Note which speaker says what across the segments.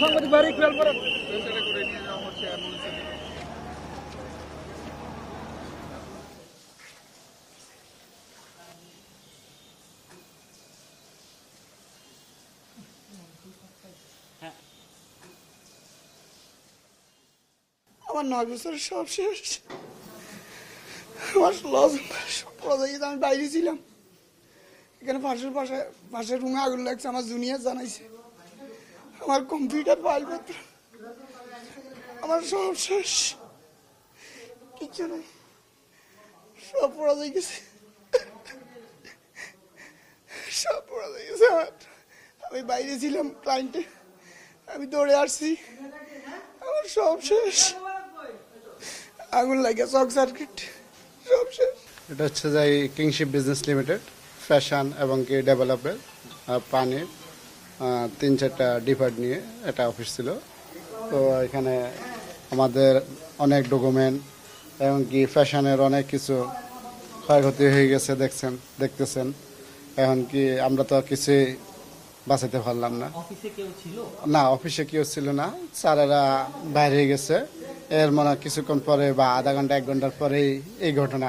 Speaker 1: সংবাদ বাড়ি খেয়াল করেন করে নিয়ে যাওয়া হচ্ছে অ্যাম্বুলেন্সে আমার নয় বছরের সব শেষ। আমার লস আমি বাইরে ছিলাম। এখানে পাশের পাশে পাশের রুমে আগুন লাগছে, আমার জুনিয়র জানাইছে। আমার কম্পিউটার ফাইলপত্র আমার সব শেষ। কিচ্ছু নেই। সব পড়া যাই গেছে। সব পড়া যাই গেছে আমার। আমি বাইরে ছিলাম ক্লায়েন্টে আমি দৌড়ে আসছি। আমার সব শেষ। আগুন লাগে শক সার্কিট সব শেষ।
Speaker 2: এটা হচ্ছে যে কিংশিপ বিজনেস লিমিটেড ফ্যাশন এবং কি ডেভেলপের পানির তিন চারটা ডিপার্ট নিয়ে একটা অফিস ছিল। তো এখানে আমাদের অনেক ডকুমেন্ট এবং কি ফ্যাশনের অনেক কিছু ক্ষয়ক্ষতি হয়ে গেছে দেখছেন দেখতেছেন। এখন কি আমরা তো কিছুই বাঁচাতে পারলাম না।
Speaker 3: অফিসে কেউ ছিল?
Speaker 2: না অফিসে কেউ ছিল না। স্যারেরা বাইরে গেছে। এর মনে কিছুক্ষণ পরে বা আধা ঘণ্টা, এক ঘণ্টার পরেই এই ঘটনা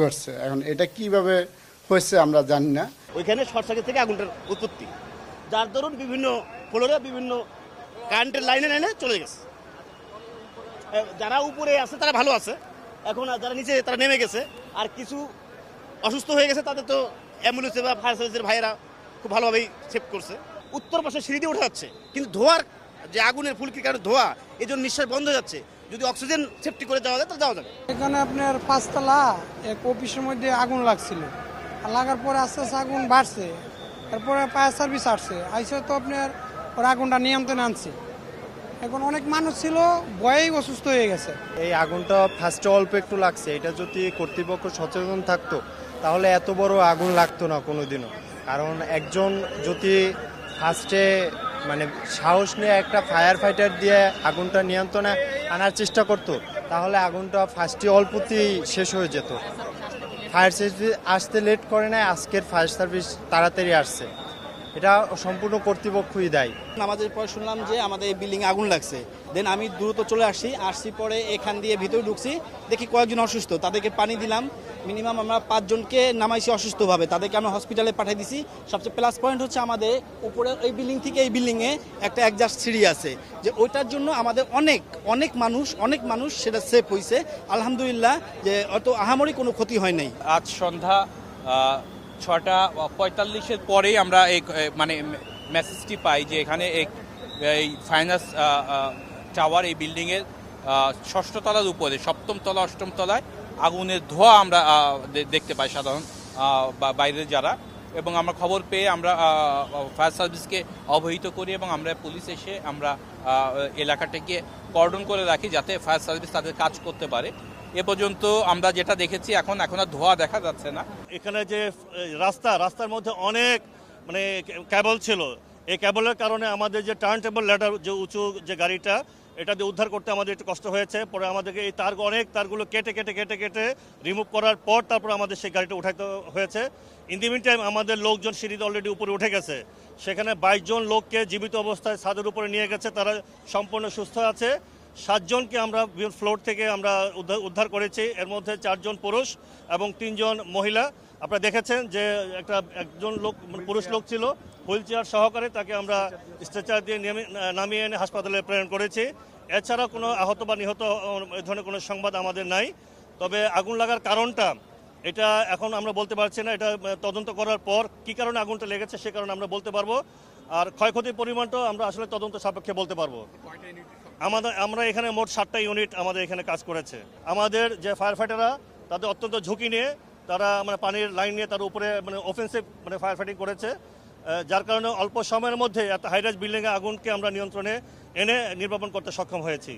Speaker 2: ঘটছে। এখন এটা কীভাবে হয়েছে আমরা জানি না।
Speaker 4: ওইখানে শর্ট সার্কিট থেকে আগুনটার উৎপত্তি। যার দরুন বিভিন্ন ফ্লোরে বিভিন্ন কারেন্টের লাইনে লাইনে চলে গেছে। যারা উপরে আছে তারা ভালো আছে। এখন যারা নিচে, তারা নেমে গেছে। আর কিছু অসুস্থ হয়ে গেছে, তাদের তো অ্যাম্বুলেন্সে বা ফায়ার সার্ভিসের ভাইয়েরা খুব ভালোভাবেই সেভ করছে। উত্তর পাশে সিঁড়ি দিয়ে ওঠা যাচ্ছে। কিন্তু ধোয়ার যে আগুনের ফুলকির কারণে ধোয়া এই জন্য নিঃশ্বাস বন্ধ হয়ে যাচ্ছে। যদি অক্সিজেন সেফটি করে যাওয়া যায় তাহলে যাওয়া যাবে।
Speaker 5: এখানে আপনার পাঁচতলা এক অফিসের মধ্যে আগুন লাগছিল। আর লাগার পরে আস্তে আস্তে আগুন বাড়ছে। তারপরে ফায়ার সার্ভিস আসছে। আইসে তো আপনার ওর আগুনটা নিয়ন্ত্রণে আনছে। এখন অনেক মানুষ ছিল ভয়েই অসুস্থ হয়ে গেছে।
Speaker 6: এই আগুনটা ফার্স্টে অল্প একটু লাগছে। এটা যদি কর্তৃপক্ষ সচেতন থাকতো তাহলে এত বড় আগুন লাগতো না কোনোদিনও। কারণ একজন যদি ফার্স্টে মানে সাহস নিয়ে একটা ফায়ার ফাইটার দিয়ে আগুনটা নিয়ন্ত্রণে আনার চেষ্টা করত, তাহলে আগুনটা ফার্স্টে অল্পতেই শেষ হয়ে যেত। ফায়ার সার্ভিস আসতে লেট করে না আজকের ফায়ার সার্ভিস তাড়াতাড়ি আসছে। এটা সম্পূর্ণ কর্তৃপক্ষই দেয়।
Speaker 7: আমাদের পর শুনলাম যে আমাদের এই বিল্ডিং আগুন লাগছে। দেন আমি দ্রুত চলে আসছি আসছি পরে এখান দিয়ে ভিতরে ঢুকছি, দেখি কয়েকজন অসুস্থ, তাদেরকে পানি দিলাম। মিনিমাম আমরা পাঁচজনকে নামাইছি অসুস্থভাবে, তাদেরকে আমরা হসপিটালে পাঠিয়ে দিছি। সবচেয়ে প্লাস পয়েন্ট হচ্ছে আমাদের উপরে এই বিল্ডিং থেকে এই বিল্ডিংয়ে একটা একজাস্ট সিঁড়ি আছে, যে ওইটার জন্য আমাদের অনেক অনেক মানুষ অনেক মানুষ সেটা সেফ হয়েছে আলহামদুলিল্লাহ যে অত আহামরি কোনো ক্ষতি হয় নাই।
Speaker 8: আজ সন্ধ্যা ছটা পঁয়তাল্লিশের পরেই আমরা এই মানে মেসেজটি পাই যে এখানে এক- এই ফাইনান্স টাওয়ার এই বিল্ডিংয়ের ষষ্ঠ তলার উপরে সপ্তম তলা অষ্টম তলায় আগুনের ধোঁয়া আমরা দেখতে পাই সাধারণ আহ, বা বাইরের যারা। এবং আমরা খবর পেয়ে আমরা ফায়ার সার্ভিসকে অবহিত করি এবং আমরা পুলিশ এসে আমরা এলাকাটাকে কর্ডন করে রাখি যাতে ফায়ার সার্ভিস তাদের কাজ করতে পারে। এ পর্যন্ত আমরা যেটা দেখেছি এখন এখন আর ধোঁয়া দেখা যাচ্ছে না।
Speaker 4: এখানে যে রাস্তা রাস্তার মধ্যে অনেক মানে ক্যাবল ছিল। এই ক্যাবলের কারণে আমাদের যে টার্ন টেবল ল্যাডার যে উঁচু যে গাড়িটা, এটা দিয়ে উদ্ধার করতে আমাদের একটু কষ্ট হয়েছে। পরে আমাদেরকে এই তার অনেক তারগুলো কেটে কেটে কেটে কেটে রিমুভ করার পর তারপর আমাদের সেই গাড়িটা উঠাইতে হয়েছে। ইন দি মিন টাইম আমাদের লোকজন সিঁড়িতে অলরেডি উপরে উঠে গেছে। সেখানে বাইশ জন লোককে জীবিত অবস্থায় ছাদের উপরে নিয়ে গেছে। তারা সম্পূর্ণ সুস্থ আছে। সাতজনকে আমরা ফ্লোর থেকে আমরা উদ্ধার- উদ্ধার করেছি। এর মধ্যে চারজন পুরুষ এবং তিনজন মহিলা। আপনারা দেখেছেন যে একটা একজন লোক মানে পুরুষ লোক ছিল, হুইল চেয়ার সহকারে তাকে আমরা স্ট্রেচার দিয়ে নেমে- নামিয়ে এনে হাসপাতালে প্রেরণ করেছি। এছাড়া কোনো আহত বা নিহত এই ধরনের কোনো সংবাদ আমাদের নাই। তবে আগুন লাগার কারণটা, এটা এখন আমরা বলতে পারছি না। এটা তদন্ত করার পর কি কারণে আগুনটা লেগেছে সে কারণে আমরা বলতে পারব। আর ক্ষয়ক্ষতির পরিমাণটাও আমরা আসলে তদন্ত সাপেক্ষে বলতে পারব। আমাদের, আমরা এখানে মোট সাতটা ইউনিট আমাদের এখানে কাজ করেছে। আমাদের যে ফায়ার ফাইটাররা তাদের অত্যন্ত ঝুঁকি নিয়ে তারা মানে পানির লাইন নিয়ে তার উপরে মানে অফেন্সিভ মানে ফায়ার ফাইটিং করেছে যার কারণে অল্প সময়ের মধ্যে হাইরাইজ বিল্ডিংয়ে আগুনকে আমরা নিয়ন্ত্রণে এনে নির্বাপন করতে সক্ষম হয়েছি।